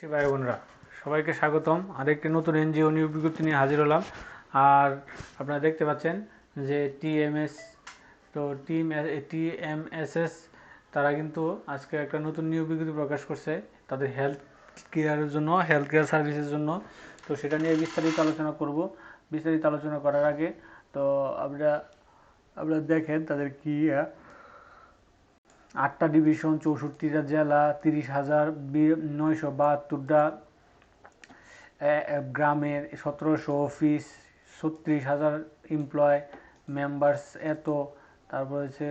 চাষি ভাই বোনরা, সবাইকে স্বাগতম। আরেকটি নতুন এনজিও নিয়োগ বিজ্ঞপ্তি নিয়ে হাজির হলাম। আর আপনারা দেখতে পাচ্ছেন যে টিএমএস তো টিম টিএমএসএস তারা কিন্তু আজকে একটা নতুন নিয়োগ বিজ্ঞপ্তি প্রকাশ করছে তাদের হেলথ কেয়ারের জন্য হেলথ কেয়ার সার্ভিসের জন্য। তো সেটা নিয়ে বিস্তারিত আলোচনা করব। বিস্তারিত আলোচনা করার আগে, তো আমরা আপনারা দেখেন তাদের কি আটটা ডিভিশন, চৌষট্টিটা জেলা, তিরিশ হাজার নয়শো বাহাত্তরটা গ্রামের সতেরোশো অফিস, ছত্রিশ হাজার এমপ্লয় মেম্বার্স এত। তারপর হচ্ছে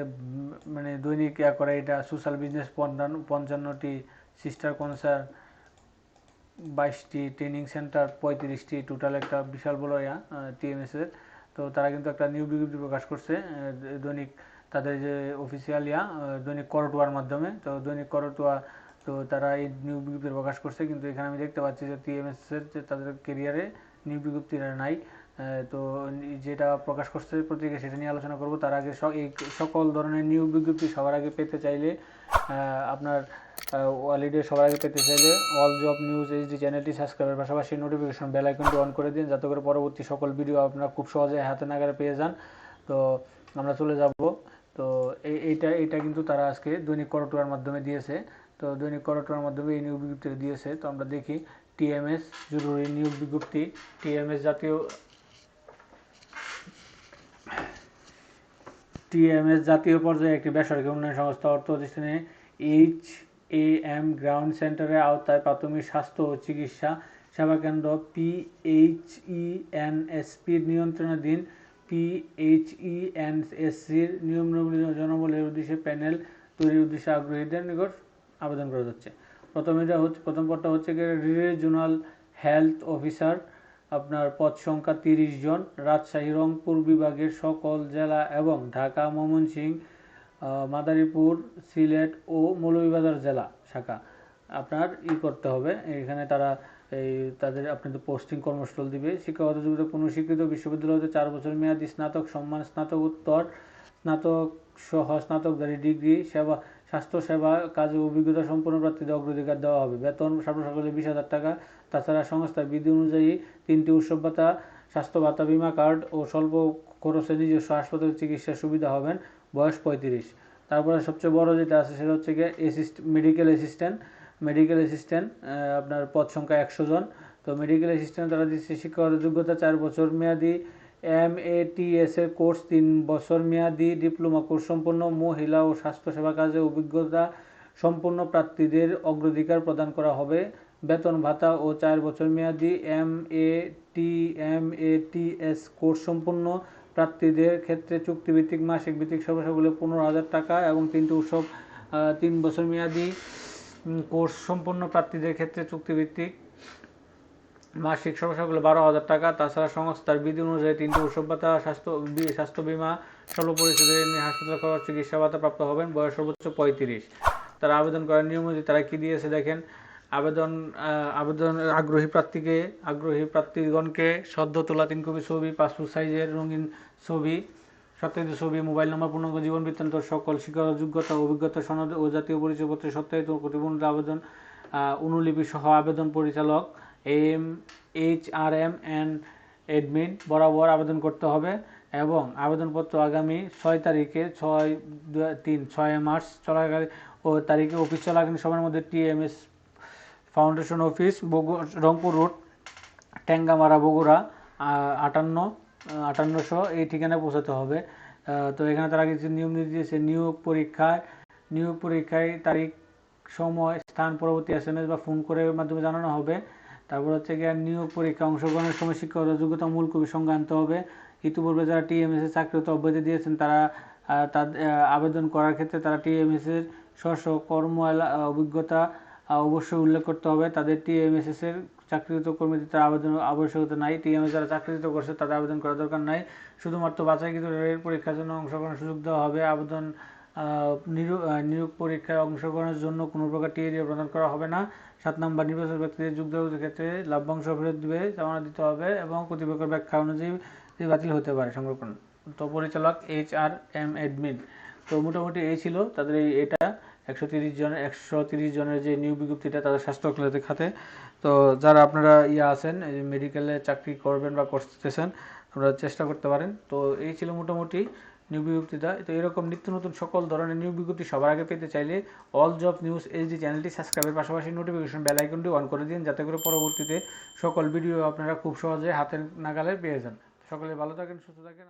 মানে দৈনিক ইয়া করে এটা, সোশ্যাল বিজনেস পঞ্চান্ন, পঞ্চান্নটি সিস্টার কনসার্ন বাইশটি ট্রেনিং সেন্টার, পঁয়ত্রিশটি টোটাল একটা বিশাল বড় ইয়া টিএমএস এর। তো তারা কিন্তু একটা নিউ বিজ্ঞপ্তি প্রকাশ করছে দৈনিক তাদের যে অফিসিয়াল ইয়া দৈনিক করটোয়ার মাধ্যমে, তো দৈনিক করটোয়া তো তারা এই নিউ বিজ্ঞপ্তি প্রকাশ করছে, কিন্তু এখানে আমি দেখতে পাচ্ছি যে টিএমএস এর যে তাদের কেরিয়ারে নিউ বিজ্ঞপ্তিটা নাই। তো যেটা প্রকাশ করছে পত্রিকা সেটা নিয়ে আলোচনা করব। তার আগে এই সকল ধরনের নিউ বিজ্ঞপ্তি সবার আগে পেতে চাইলে আপনার ওয়ালিডে সবার আগে পেতে চাইলে অল জব নিউজ এইচডি চ্যানেলটি সাবস্ক্রাইবের পাশাপাশি নোটিফিকেশন বেল আইকনটি অন করে দিন, যাতে করে পরবর্তী সকল ভিডিও আপনারা খুব সহজে হাতে নাগারে পেয়ে যান। তো আমরা চলে যাব তো এই এইটা এটা কিন্তু তারা আজকে দৈনিক করটোয়ার মাধ্যমে দিয়েছে। তো দৈনিক করটোয়ার মাধ্যমে এই নিয়োগ বিজ্ঞপ্তি দিয়েছে। তো আমরা দেখি, টিএমএস জরুরি নিয়োগ বিজ্ঞপ্তি। টিএমএস জাতীয় টিএমএস জাতীয় পর্যায়ে একটি বেসরকারি উন্নয়ন সংস্থা অর্থ প্রতিষ্ঠানে এইচ এ এম গ্রাউন্ড সেন্টারের আওতায় প্রাথমিক স্বাস্থ্য ও চিকিৎসা সেবা কেন্দ্র পিএইচইএনএসপির নিয়ন্ত্রণাধীন পিএইচইএনএসসির নিয়ম জনবলের উদ্দেশ্যে প্যানেল তৈরির উদ্দেশ্যে আগ্রহীদের নিকট আবেদন করা যাচ্ছে। প্রথম এটা হচ্ছে, প্রথম পদটা হচ্ছে রিজিওনাল হেলথ অফিসার। আপনার পদ সংখ্যা তিরিশ জন। রাজশাহী, রংপুর বিভাগের সকল জেলা এবং ঢাকা, ময়মনসিংহ মাদারীপুর, সিলেট ও মৌলভীবাজার জেলা শাখা আপনার ই করতে হবে। এখানে তারা এই তাদের আপনাদের পোস্টিং কর্মস্থল দিবে শিক্ষাগত যোগ্যতা কোনো স্বীকৃত বিশ্ববিদ্যালয় হতে চার বছর মেয়াদী স্নাতক, সম্মান স্নাতকোত্তর স্নাতক সহ স্নাতকধারী ডিগ্রি, সেবা, স্বাস্থ্য সেবা, কাজে অভিজ্ঞতা সম্পন্ন প্রার্থীদের অগ্রাধিকার দেওয়া হবে। বেতন সর্ব সকলে বিশ হাজার টাকা। তাছাড়া সংস্থার বিধি অনুযায়ী তিনটি উৎসব ভাতা, স্বাস্থ্য ভাতা, বিমা কার্ড ও স্বল্প খরচে নিজস্ব হাসপাতালে চিকিৎসার সুবিধা হবেন বয়স পঁয়ত্রিশ। তারপরে সবচেয়ে বড় যেটা আছে সেটা হচ্ছে গিয়ে assist medical assistant medical assistant আপনার পদ সংখ্যা একশো জন। তো মেডিকেল অ্যাসিস্ট্যান্ট তারা দিচ্ছে শিক্ষাগত যোগ্যতা চার বছর মেয়াদি এম এ টি এস এর কোর্স তিন বছর মেয়াদি, ডিপ্লোমা কোর্স সম্পন্ন মহিলা ও স্বাস্থ্যসেবা কাজে অভিজ্ঞতা সম্পন্ন প্রার্থীদের অগ্রাধিকার প্রদান করা হবে। বেতন ভাতা ও চার বছর মেয়াদি M A T M A T S course সম্পন্ন প্রার্থীদের ক্ষেত্রে চুক্তিভিত্তিক, মাসিক ভিত্তিক সর্বসাগুলো পনেরো হাজার টাকা এবং তিনটি উৎসব তিন বছর মেয়াদি। কোর্স সম্পন্ন প্রার্থীদের ক্ষেত্রে চুক্তিভিত্তিক মাসিক সমস্যাগুলো বারো হাজার টাকা। তাছাড়া সংস্থার বিধি অনুযায়ী তিনটি উৎসব ভাতা, স্বাস্থ্য স্বাস্থ্য বিমা পরিস্থিতি হাসপাতাল খরচ, চিকিৎসা ভাতা প্রাপ্ত হবেন, বয়স সর্বোচ্চ পঁয়ত্রিশ। তারা আবেদন করার নিয়ম অনুযায়ী তারা কী দিয়েছে দেখেন। আবেদন আবেদন, আগ্রহী প্রার্থীকে, আগ্রহী প্রার্থীগণকে সদ্য তোলা তিন কপি ছবি, পাসপোর্ট সাইজের রঙিন ছবি সত্যায়িত ছবি, মোবাইল নম্বর, পূর্ণাঙ্গ জীবন বৃত্তান্ত, সকল শিক্ষাগত যোগ্যতা, অভিজ্ঞতা, সনদ ও জাতীয় পরিচয়পত্রের সত্যায়িত প্রতিবন্ধ আবেদন অনুলিপি সহ আবেদন পরিচালক, M, H R M and admin বরাবর আবেদন করতে হবে এবং আবেদনপত্র আগামী ছয় তারিখে ছয় তিন, ছয় মার্চ চলাকালীন ও তারিখে অফিস চলাকালীন সময়ের মধ্যে TMS foundation office Rangpur road Tangamara Bogura আটান্ন আটান্নশো, এই ঠিকানায় পৌঁছাতে হবে। তো এখানে তারা কিছু নিয়ম নির্দেশে নিয়োগ পরীক্ষায় নিয়োগ পরীক্ষায় তারিখ, সময়, স্থান, পরবর্তী এস এম এস বা ফোন করে মাধ্যমে জানানো হবে। তারপর হচ্ছে গিয়ে নিয়োগ পরীক্ষা অংশগ্রহণের সময় শিক্ষাগত যোগ্যতা মূল কবি সঙ্গে আনতে হবে। ইতিপূর্বে যারা টিএমএস এর চাকরিত অব্যাহতি দিয়েছেন, তারা তাদের আবেদন করার ক্ষেত্রে তারা টিএমএস এর স্ব কর্ম, অভিজ্ঞতা অবশ্যই উল্লেখ করতে হবে। তাদের টিএমএসএস এর চাকরিরত কর্মীদের তার আবেদন আবশ্যকতা নাই। টিএমএস যারা চাকরিরত করছে, তাদের আবেদন করার দরকার নাই। শুধুমাত্র বাছাইকৃত রেল পরীক্ষার জন্য অংশগ্রহণের সুযোগ দেওয়া হবে। আবেদন নিয়োগ পরীক্ষায় অংশগ্রহণের জন্য কোনো প্রকার টিএডিও প্রদান করা হবে না। সাত নম্বর, নির্বাচন ব্যক্তিদের যোগ দেওয়ার ক্ষেত্রে লাভ্যাংশ ফেরত দিবে জমা দিতে হবে এবং কর্তৃপক্ষের ব্যাখ্যা অনুযায়ী বাতিল হতে পারে। সংরক্ষণ। তো পরিচালক এইচ আর এম এডমিন তো মোটামুটি এই ছিল তাদের এটা। একশো তিরিশ জন, একশো তিরিশ জনের যে নিয়োগ বিজ্ঞপ্তিটা তাদের স্বাস্থ্য খাতে। তো যারা আপনারা ইয়ে আছেন মেডিকেলে চাকরি করবেন বা করতেছেন, আপনারা চেষ্টা করতে পারেন। তো এই ছিল মোটামুটি নিয়োগ বিজ্ঞপ্তিটা। তো এরকম নিত্য নতুন সকল ধরনের নিয়োগ বিজ্ঞপ্তি সবার আগে পেতে চাইলে অল জব নিউজ এইচডি চ্যানেলটি সাবস্ক্রাইবের পাশাপাশি নোটিফিকেশন বেল আইকনটি অন করে দিন, যাতে করে পরবর্তীতে সকল ভিডিও আপনারা খুব সহজে হাতের নাগালে পেয়ে যান। সকলে ভালো থাকেন, সুস্থ থাকেন।